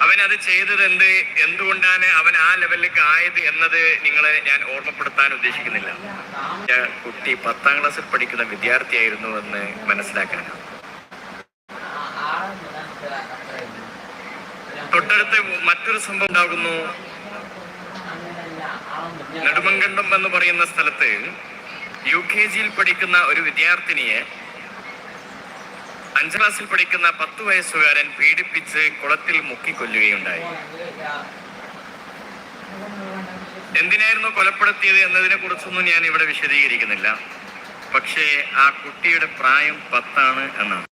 അവൻ അത് ചെയ്തത് എന്ത് എന്തുകൊണ്ടാണ് അവൻ ആ ലെവലിലേക്ക് ആയത് എന്നത് നിങ്ങളെ ഞാൻ ഓർമ്മപ്പെടുത്താൻ ഉദ്ദേശിക്കുന്നില്ല. കുട്ടി പത്താം ക്ലാസ്സിൽ പഠിക്കുന്ന വിദ്യാർത്ഥിയായിരുന്നു എന്ന് മനസ്സിലാക്കാനാണ് തൊട്ടടുത്ത് മറ്റൊരു സംഭവം ഉണ്ടാകുന്നു. നെടുമങ്കണ്ടം എന്ന് പറയുന്ന സ്ഥലത്ത് യു കെ ജിയിൽ പഠിക്കുന്ന ഒരു വിദ്യാർത്ഥിനിയെ അഞ്ചാം ക്ലാസ്സിൽ പഠിക്കുന്ന പത്ത് വയസ്സുകാരൻ പീഡിപ്പിച്ച് കുളത്തിൽ മുക്കിക്കൊല്ലുകയുണ്ടായി. എന്തിനായിരുന്നു കൊലപ്പെടുത്തിയത് എന്നതിനെ കുറിച്ചൊന്നും ഞാൻ ഇവിടെ വിശദീകരിക്കുന്നില്ല. പക്ഷേ ആ കുട്ടിയുടെ പ്രായം പത്താണ് എന്നാണ്.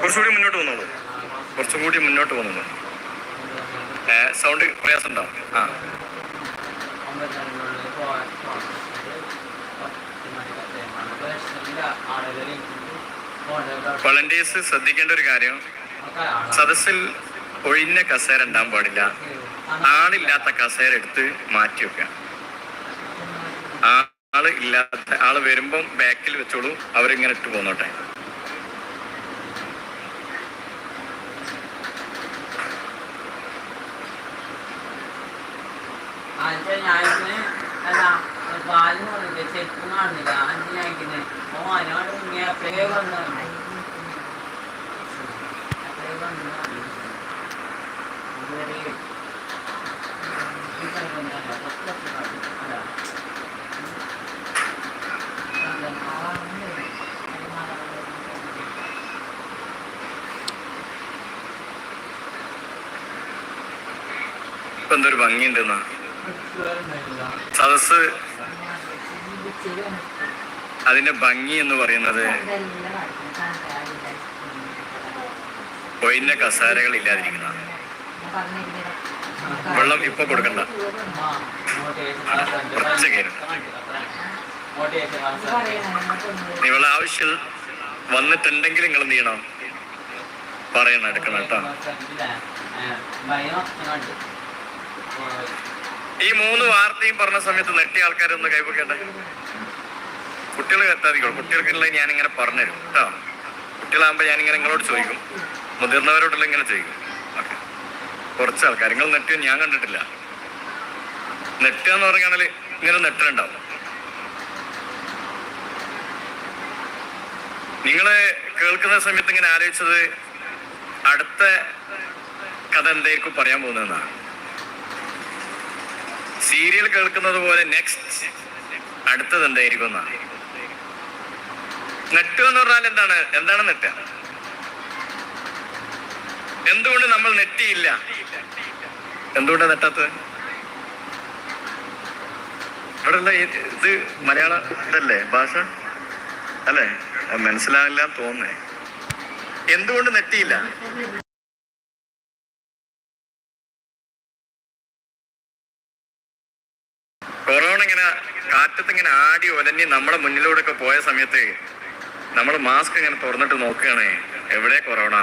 കുറച്ചുകൂടി മുന്നോട്ട് വന്നോളൂ. കുറച്ചും കൂടി മുന്നോട്ട് വന്നോളൂ. സൗണ്ട് പ്രയാസം ഉണ്ടാവും ആ. വളണ്ടിയേഴ്സ് ശ്രദ്ധിക്കേണ്ട ഒരു കാര്യം. സദസ്സിൽ ഒഴിഞ്ഞ കസേര ഉണ്ടാകാൻ പാടില്ല. ആളില്ലാത്ത കസേര എടുത്ത് മാറ്റി വെക്കുക. ആൾ ഇല്ലാത്ത ആൾ വരുമ്പം ബാക്കിൽ വെച്ചോളൂ അവരിങ്ങനെ ഇട്ട് പോന്നോട്ടെ. അല്ല ചെരുപ്പ് ഓ അതിനോട് അപ്പഴേ വന്നു അപ്പഴേ വന്നു എന്തൊരു ഭംഗിയുണ്ടെന്നാ. സദസ് അതിന്റെ ഭംഗി എന്ന് പറയുന്നത് ഒഴിഞ്ഞ കസാരകൾ ഇല്ലാതിരിക്കുന്ന വെള്ളം ഇപ്പൊ കൊടുക്കണ്ട. കുറച്ച് കേറും. motivation class ഉണ്ട്. നിങ്ങളെ ആവശ്യം വന്നിട്ടുണ്ടെങ്കിൽ നിങ്ങൾ എന്ത് ചെയ്യണം പറയണം എടുക്കണം കേട്ടോ ഈ മൂന്ന് വാർത്തയും പറഞ്ഞ സമയത്ത് നെട്ടി ആൾക്കാരൊന്ന് കൈപ്പൊക്കേണ്ട കുട്ടികൾ എത്താതിക്കോളൂ കുട്ടികൾക്കുള്ള ഞാനിങ്ങനെ പറഞ്ഞുതരും കേട്ടോ. കുട്ടികളാകുമ്പോൾ ഞാനിങ്ങനെ നിങ്ങളോട് ചോദിക്കും. മുതിർന്നവരോടുള്ള ഇങ്ങനെ ചോദിക്കും. കുറച്ച് ആൾക്കാർ നിങ്ങൾ നെട്ടിയും ഞാൻ കണ്ടിട്ടില്ല. നെട്ടുക എന്ന് പറയുകയാണെങ്കിൽ ഇങ്ങനെ നെട്ടുണ്ടാവും നിങ്ങൾ കേൾക്കുന്ന സമയത്ത് ഇങ്ങനെ ആലോചിച്ചത് അടുത്ത കഥ എന്തായിരിക്കും പറയാൻ പോകുന്നതെന്നാണ്? സീരിയൽ കേൾക്കുന്നത് പോലെ നെക്സ്റ്റ് അടുത്തത് എന്തായിരിക്കും എന്നാ നെട്ട് എന്ന് പറഞ്ഞാൽ എന്താണ്? എന്താണ് നെട്ട്? എന്തുകൊണ്ട് നമ്മൾ നെറ്റിയില്ല? എന്തുകൊണ്ടാണ് നെട്ടാത്തത്? ഇവിടെയുള്ള ഇത് മലയാള ഇതല്ലേ ഭാഷ? അല്ലേ? മനസ്സിലാവില്ല തോന്നുന്നേ. എന്തുകൊണ്ട് നെറ്റിയില്ല? കൊറോണ ഇങ്ങനെ കാറ്റത്ത് ഇങ്ങനെ ആടി ഒലഞ്ഞ് നമ്മുടെ മുന്നിലൂടെ ഒക്കെ പോയ സമയത്ത് നമ്മൾ മാസ്ക് ഇങ്ങനെ തുറന്നിട്ട് നോക്കുകയാണ്. എവിടെ കൊറോണ.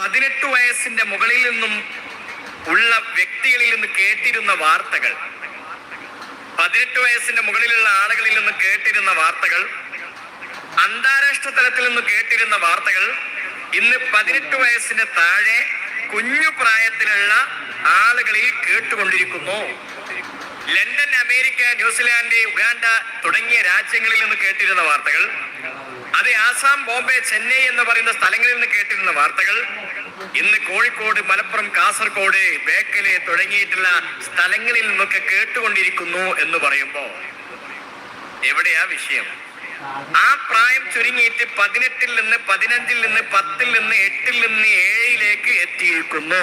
പതിനെട്ട് വയസ്സിന്റെ മുകളിൽ നിന്നും ഉള്ള വ്യക്തികളിൽ നിന്ന് കേട്ടിരുന്ന വാർത്തകൾ. പതിനെട്ട് വയസ്സിന്റെ മുകളിലുള്ള ആളുകളിൽ നിന്ന് കേട്ടിരുന്ന വാർത്തകൾ. അന്താരാഷ്ട്ര തലത്തിൽ നിന്ന് കേട്ടിരുന്ന വാർത്തകൾ. ഇന്ന് പതിനെട്ട് വയസ്സിന് താഴെ കുഞ്ഞു പ്രായത്തിലുള്ള ആളുകളിൽ കേട്ടുകൊണ്ടിരിക്കുന്നു. ലണ്ടൻ അമേരിക്ക ന്യൂസിലാൻഡ് ഉഗാണ്ട തുടങ്ങിയ രാജ്യങ്ങളിൽ നിന്ന് കേട്ടിരുന്ന വാർത്തകൾ. അത് ആസാം ബോംബെ ചെന്നൈ എന്ന് പറയുന്ന സ്ഥലങ്ങളിൽ നിന്ന് കേട്ടിരുന്ന വാർത്തകൾ. ഇന്ന് കോഴിക്കോട് മലപ്പുറം കാസർഗോഡ് ബേക്കൽ തുടങ്ങിയിട്ടുള്ള സ്ഥലങ്ങളിൽ നിന്നൊക്കെ കേട്ടുകൊണ്ടിരിക്കുന്നു എന്ന് പറയുമ്പോ എവിടെയാ വിഷയം? ആ പ്രായം ചുരുങ്ങിയിട്ട് പതിനെട്ടിൽ നിന്ന് പതിനഞ്ചിൽ നിന്ന് പത്തിൽ നിന്ന് എട്ടിൽ നിന്ന് ഏഴിലേക്ക് എത്തിയിരിക്കുന്നു.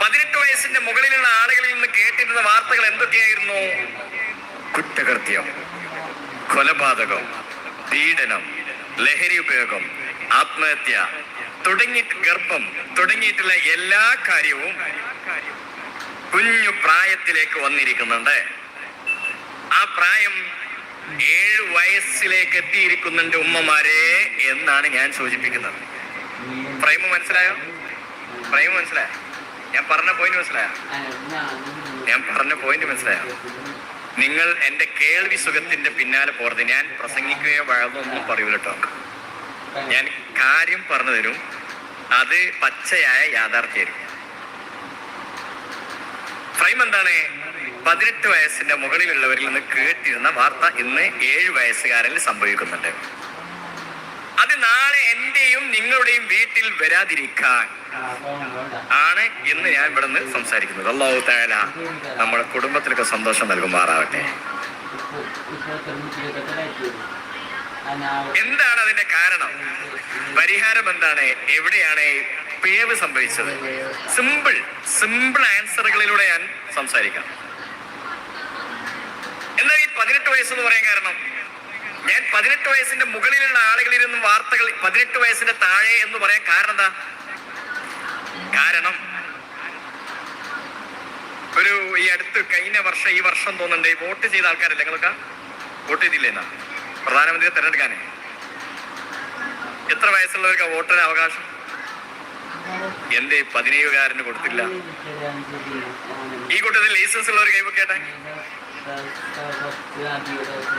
പതിനെട്ട് വയസ്സിന്റെ മുകളിലുള്ള ആളുകളിൽ നിന്ന് കേട്ടിരുന്ന വാർത്തകൾ എന്തൊക്കെയായിരുന്നു? കുറ്റകൃത്യം കൊലപാതകം പീഡനം ലഹരി ഉപയോഗം ആത്മഹത്യ തുടങ്ങി ഗർഭം തുടങ്ങിയിട്ടുള്ള എല്ലാ കാര്യവും കുഞ്ഞു പ്രായത്തിലേക്ക് വന്നിരിക്കുന്നുണ്ട്. ആ പ്രായം ഏഴ് വയസ്സിലേക്ക് എത്തിയിരിക്കുന്നുണ്ട് ഉമ്മമാരെ എന്നാണ് ഞാൻ സൂചിപ്പിക്കുന്നത്. പ്രൈമ് മനസ്സിലായോ? പ്രൈമ് മനസ്സിലായോ? ഞാൻ പറഞ്ഞ പോയിന്റ് മനസ്സിലായ? ഞാൻ പറഞ്ഞ പോയിന്റ് മനസ്സിലായ? നിങ്ങൾ എന്റെ കേൾവി സുഖത്തിന്റെ പിന്നാലെ പോറത് ഞാൻ പ്രസംഗിക്കുകയോ വഴന്നോ ഒന്നും പറയൂല കേട്ടോ. ഞാൻ കാര്യം പറഞ്ഞു തരും. അത് പച്ചയായ യാഥാർത്ഥ്യം ഫ്രൈം എന്താണ്? പതിനെട്ട് വയസ്സിന്റെ മുകളിലുള്ളവരിൽ നിന്ന് കേട്ടിരുന്ന വാർത്ത ഇന്ന് ഏഴ് വയസ്സുകാരിൽ സംഭവിക്കുന്നുണ്ട്. അത് നാളെ എന്റെയും നിങ്ങളുടെയും വീട്ടിൽ വരാതിരിക്കാൻ ആണ് ഇന്ന് ഞാൻ ഇവിടെ നിന്ന് സംസാരിക്കുന്നത്. അള്ളാഹു താല നമ്മുടെ കുടുംബത്തിലൊക്കെ സന്തോഷം നൽകുമാറാവട്ടെ. എന്താണ് അതിന്റെ കാരണം? പരിഹാരം എന്താണ്? എവിടെയാണ് പേവ് സംഭവിച്ചത്? സിമ്പിൾ സിമ്പിൾ ആൻസറുകളിലൂടെ ഞാൻ സംസാരിക്കാം. പതിനെട്ട് വയസ്സെന്ന് പറയാൻ കാരണം. ഞാൻ പതിനെട്ട് വയസ്സിന്റെ മുകളിലുള്ള ആളുകളിൽ നിന്നും വാർത്തകൾ പതിനെട്ട് വയസ്സിന്റെ താഴെ എന്ന് പറയാൻ കാരണം എന്താ? കാരണം ഒരു ഈ അടുത്ത് കഴിഞ്ഞ വർഷം ഈ വർഷം തോന്നുന്നുണ്ട് വോട്ട് ചെയ്ത ആൾക്കാരല്ലേ നിങ്ങളൊക്കെ? വോട്ട് ചെയ്തില്ലേ എന്നാ? പ്രധാനമന്ത്രിയെ തെരഞ്ഞെടുക്കാനേ. എത്ര വയസ്സുള്ളവർക്ക് വോട്ടിന് അവകാശം? എന്തേ പതിനേഴുകാരന് കൊടുത്തില്ല. ഈ കൂട്ടത്തിൽ ലൈസൻസ് ഉള്ളവർ കൈവക്കേട്ടെ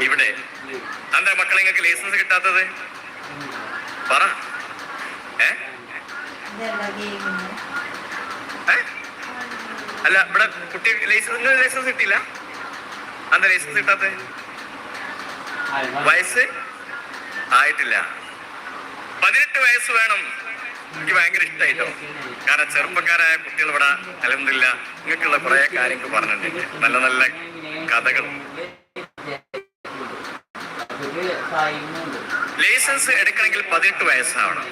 ഇവിടെ? എന്താ മക്കളെ നിങ്ങൾക്ക് ലൈസൻസ് കിട്ടാത്തത്? പറ? അല്ല ഇവിടെ കുട്ടി ലൈസൻസ് ലൈസൻസ് കിട്ടിയില്ല? എന്താ ലൈസൻസ് കിട്ടാത്തത്? വയസ്സ്? ആയിട്ടില്ല. പതിനെട്ട് വയസ്സ് വേണം. എനിക്ക് ഭയങ്കര ഇഷ്ടമായിട്ടോ കാരണം ചെറുപ്പക്കാരായ കുട്ടികൾ ഇവിടെ അലഹമില്ല ഇങ്ങനെയുള്ള കുറെ കാര്യങ്ങൾ പറഞ്ഞിട്ടുണ്ട്. നല്ല നല്ല കഥകൾ ലൈസൻസ് എടുക്കണമെങ്കിൽ പതിനെട്ട് വയസ്സാവണം.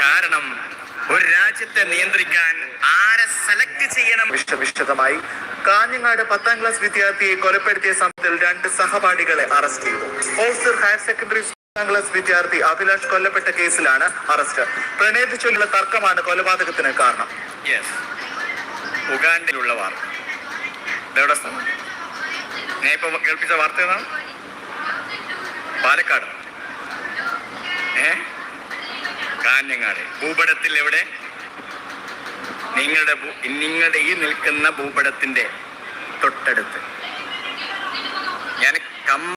കാരണം ഒരു രാജ്യത്തെ നിയന്ത്രിക്കാൻ ആരെ സെലക്ട് ചെയ്യണം? വിശ- വിശദമായി കാഞ്ഞങ്ങാട് പത്താം ക്ലാസ് വിദ്യാർത്ഥിയെ കൊലപ്പെടുത്തിയ സംഭവത്തിൽ രണ്ട് സഹപാഠികളെ അറസ്റ്റ് ചെയ്തു. ഹോൾസർ ഹയർ സെക്കൻഡറി പത്താം ക്ലാസ് വിദ്യാർത്ഥി അഭിലാഷ് കൊല്ലപ്പെട്ട കേസിലാണ് അറസ്റ്റ് പ്രണയത്തെ തർക്കമാണ് കൊലപാതകത്തിന് കാരണം. യെസ് ഉഗാണ്ടയിലുള്ള വാർത്ത. ഞാൻ ഇപ്പൊ കേൾപ്പിച്ച വാർത്ത ഏതാണ് പാലക്കാട്. ഏ? കാഞ്ഞങ്ങാട്. ഭൂപടത്തിൽ എവിടെ? നിങ്ങളുടെ നിങ്ങളുടെ ഈ നിൽക്കുന്ന ഭൂപടത്തിന്റെ തൊട്ടടുത്ത്. ഞാൻ കം